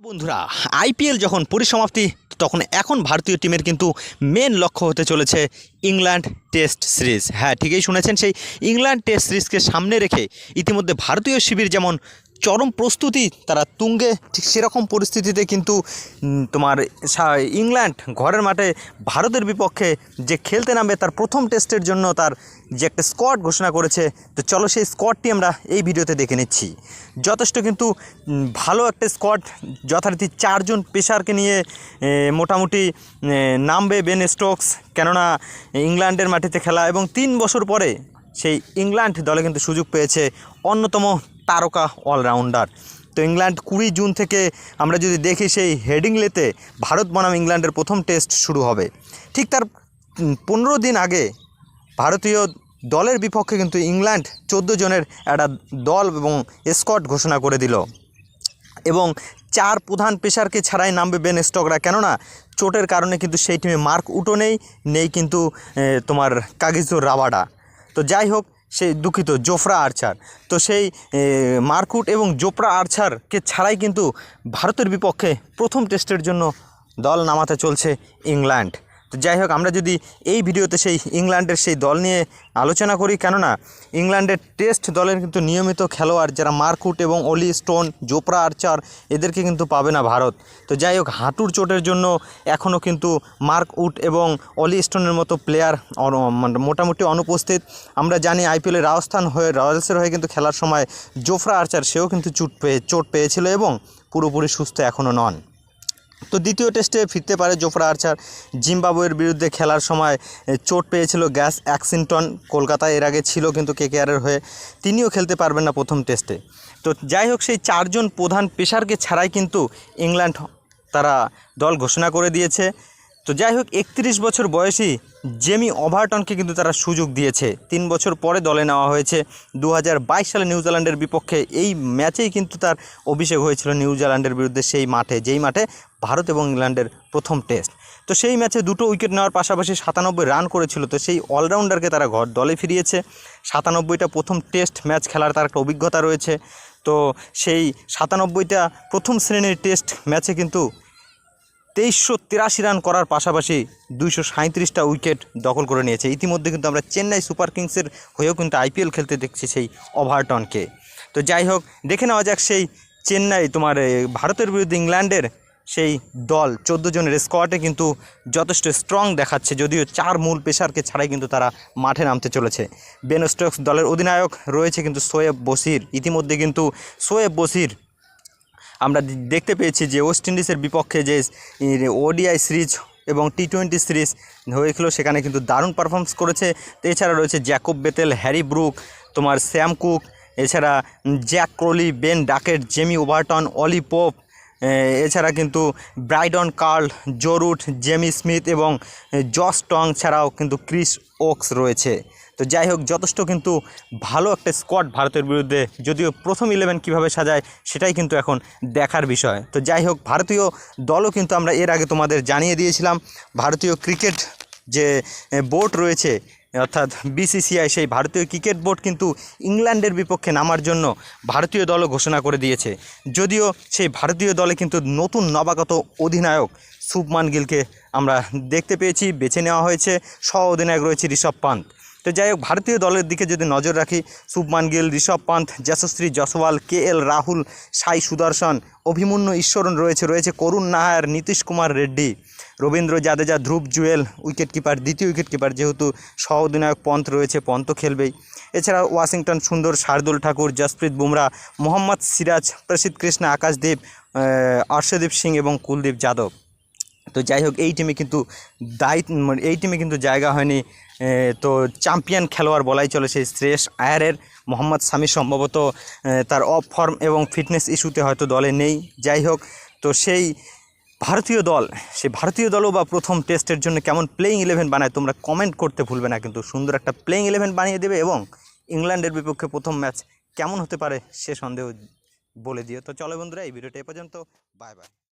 বন্ধুরা আইপিএল যখন পরিসমাপ্তি, তখন এখন ভারতীয় টিমের কিন্তু মেন লক্ষ্য হতে চলেছে ইংল্যান্ড টেস্ট সিরিজ হ্যাঁ ঠিকই শুনেছেন সেই ইংল্যান্ড টেস্ট সিরিজকে সামনে রেখে ইতিমধ্যে ভারতীয় শিবির যেমন চরম প্রস্তুতি, তারা তুঙ্গে ঠিক সেরকম পরিস্থিতিতে কিন্তু তোমার ইংল্যান্ড ঘরের মাঠে ভারতের বিপক্ষে যে খেলতে নামবে, তার প্রথম টেস্টের জন্য তার যে একটা স্কোয়াড ঘোষণা করেছে, তো চলো সেই স্কোয়াডটি আমরা এই ভিডিওতে দেখে নিচ্ছি। যথেষ্ট কিন্তু ভালো একটা স্কোয়াড যথারীতি চারজন পেশারকে নিয়ে মোটামুটি নামবে বেন স্টোকস, কেননা ইংল্যান্ডের মাটিতে খেলা এবং তিন বছর পরে সেই ইংল্যান্ড দলে কিন্তু সুযোগ পেয়েছে অন্যতম তারকা অলরাউন্ডার তো ইংল্যান্ড কুড়ি জুন থেকে আমরা যদি দেখি সেই হেডিংলেতে ভারত বনাম ইংল্যান্ডের প্রথম টেস্ট শুরু হবে। ঠিক তার পনেরো দিন আগে ভারতীয় দলের বিপক্ষে কিন্তু ইংল্যান্ড চোদ্দ জনের একটা দল এবং স্কট ঘোষণা করে দিল। এবং চার প্রধান পেশারকে ছাড়াই নামবে বেন স্টকরা। কেননা, চোটের কারণে কিন্তু সেই টিমে মার্ক উটো নেই নেই কিন্তু তোমার কাগিজো রাবাডা তো যাই হোক, সেই দুঃখিত, জোফরা আর্চার। তো সেই মার্কুট এবং জোফরা আর্চারকে ছাড়াই কিন্তু ভারতের বিপক্ষে প্রথম টেস্টের জন্য দল নামাতে চলছে ইংল্যান্ড। তো যাই হোক, আমরা যদি এই ভিডিওতে সেই ইংল্যান্ডের সেই দল নিয়ে আলোচনা করি, কেননা ইংল্যান্ডের টেস্ট দলের কিন্তু নিয়মিত খেলোয়াড় যারা মার্কুট এবং অলি স্টোন জোপরা আর্চার, এদেরকে কিন্তু পাবে না ভারত। তো যাই হোক, হাঁটুর চোটের জন্য এখনও কিন্তু মার্ক উড এবং অলি স্টোনের মতো প্লেয়ার মোটামুটি অনুপস্থিত। আমরা জানি আইপিএলে রাজস্থান হয়ে, রয়্যালসের হয়ে কিন্তু খেলার সময় জোফরা আর্চার, সেও কিন্তু চোট পেয়ে, চোট পেয়েছিল এবং পুরোপুরি সুস্থ এখনও নন। তো দ্বিতীয় টেস্টে ফিরতে পারে জোফরা আর্চার। জিম্বাবুয়ের বিরুদ্ধে খেলার সময় চোট পেয়েছিল গ্যাস অ্যাক্সিংটন কলকাতায় এর আগে ছিল কিন্তু কেকেআরের হয়ে তিনিও খেলতে পারবেন না প্রথম টেস্টে। তো যাই হোক, সেই চারজন প্রধান পেশারকে ছাড়াই কিন্তু ইংল্যান্ড তারা দল ঘোষণা করে দিয়েছে। তো যাই হোক, একত্রিশ বছর বয়সী জেমি ওভারটনকে কিন্তু তারা সুযোগ দিয়েছে। তিন বছর পরে দলে নেওয়া হয়েছে। দু হাজার বাইশ সালে নিউজিল্যান্ডের বিপক্ষে এই ম্যাচেই কিন্তু তার অভিষেক হয়েছিল নিউজিল্যান্ডের বিরুদ্ধে সেই মাঠে, যেই মাঠে ভারত এবং ইংল্যান্ডের প্রথম টেস্ট। তো সেই ম্যাচে দুটো উইকেট নেওয়ার পাশাপাশি সাতানব্বই রান করেছিল। তো সেই অলরাউন্ডারকে তারা ঘর, দলে ফিরিয়েছে। সাতানব্বইটা প্রথম টেস্ট ম্যাচ খেলার তার একটা অভিজ্ঞতা রয়েছে। তো সেই সাতানব্বইটা প্রথম শ্রেণির টেস্ট ম্যাচে কিন্তু তেইশশো তিরাশি রান করার পাশাপাশি দুইশো সাঁত্রিশটা উইকেট দখল করে নিয়েছে। ইতিমধ্যে কিন্তু আমরা চেন্নাই সুপার কিংসের হয়েও কিন্তু আইপিএল খেলতে দেখছি সেই ওভারটনকে। তো যাই হোক, দেখে নেওয়া যাক সেই চেন্নাই তোমার ভারতের বিরুদ্ধে ইংল্যান্ডের সেই দল, চোদ্দ জনের স্কোয়াডে কিন্তু যথেষ্ট স্ট্রং দেখাচ্ছে, যদিও চার মূল পেশারকে ছাড়াই কিন্তু তারা মাঠে নামতে চলেছে। বেন স্টোকস দলের অধিনায়ক রয়েছে কিন্তু সোয়েব বসির ইতিমধ্যে কিন্তু সোয়েব বসির আমরা দেখতে পেয়েছি যে ওয়েস্ট ইন্ডিজের বিপক্ষে যে ওডিআই সিরিজ এবং টি টোয়েন্টি সিরিজ হয়েছিল, সেখানে কিন্তু দারুণ পারফরমেন্স করেছে। এছাড়া রয়েছে জ্যাকব বেতেল, হ্যারি ব্রুক, তোমার স্যাম কুক এছাড়া Zak Crawley Ben Duckett Jamie Overton Ollie Pope এছাড়া কিন্তু Brydon Carse Joe Root Jamie Smith এবং জস টং ছাড়াও কিন্তু ক্রিস ওক্স রয়েছে। তো যাই হোক, যথেষ্ট কিন্তু ভালো একটা স্কোয়াড ভারতের বিরুদ্ধে, যদিও প্রথম ইলেভেন কীভাবে সাজায় সেটাই কিন্তু এখন দেখার বিষয়। তো যাই হোক, ভারতীয় দলও কিন্তু আমরা এর আগে তোমাদের জানিয়ে দিয়েছিলাম, ভারতীয় ক্রিকেট যে বোর্ড রয়েছে, অর্থাৎ বিসিসিআই সেই ভারতীয় ক্রিকেট বোর্ড কিন্তু ইংল্যান্ডের বিপক্ষে নামার জন্য ভারতীয় দলও ঘোষণা করে দিয়েছে। যদিও সেই ভারতীয় দলে কিন্তু নতুন নবাগত অধিনায়ক শুভমান গিলকে আমরা দেখতে পেয়েছি, বেছে নেওয়া হয়েছে। সহ অধিনায়ক রয়েছে ঋষভ পান্ত। তো যাই হোক, ভারতীয় দলের দিকে যদি নজর রাখি, শুভমান গিল, ঋষভ পান্ত যশস্বী জসওয়াল কে এল, রাহুল, সাই সুদর্শন, অভিমন্যু ঈশ্বরন রয়েছে রয়েছে করুণ নাহার, নীতিশ কুমার রেড্ডি, রবীন্দ্র জাদেজা, ধ্রুব জুয়েল উইকেট কিপার দ্বিতীয় উইকেট কিপার যেহেতু সহ অধিনায়ক পন্ত রয়েছে পন্ত খেলবেই। এছাড়া ওয়াশিংটন সুন্দর, শার্দুল ঠাকুর জসপ্রীত বুমরা, মোহাম্মদ সিরাজ, প্রসিদ্ধ কৃষ্ণ, আকাশদীপ অর্ষদীপ সিং এবং কুলদীপ যাদব। তো যাই হোক, এই টিমে কিন্তু দায়িত্ব মানে এই টিমে কিন্তু জায়গা হয়নি। তো চ্যাম্পিয়ন খেলোয়াড় বলাই চলে সেই শ্রেয়স আয়ারের মোহাম্মদ শামি সম্ভবত তার অফ ফর্ম এবং ফিটনেস ইস্যুতে হয়তো দলে নেই। যাই হোক, তো সেই ভারতীয় দল, সেই ভারতীয় দলও বা প্রথম টেস্টের জন্য কেমন প্লেইং ইলেভেন বানায়, তোমরা কমেন্ট করতে ভুলবে না। কিন্তু সুন্দর একটা প্লেইং ইলেভেন বানিয়ে দেবে এবং ইংল্যান্ডের বিপক্ষে প্রথম ম্যাচ কেমন হতে পারে সে সন্দেহ বলে দিও। তো চলো বন্ধুরা, এই ভিডিওটা এ পর্যন্ত। Bye bye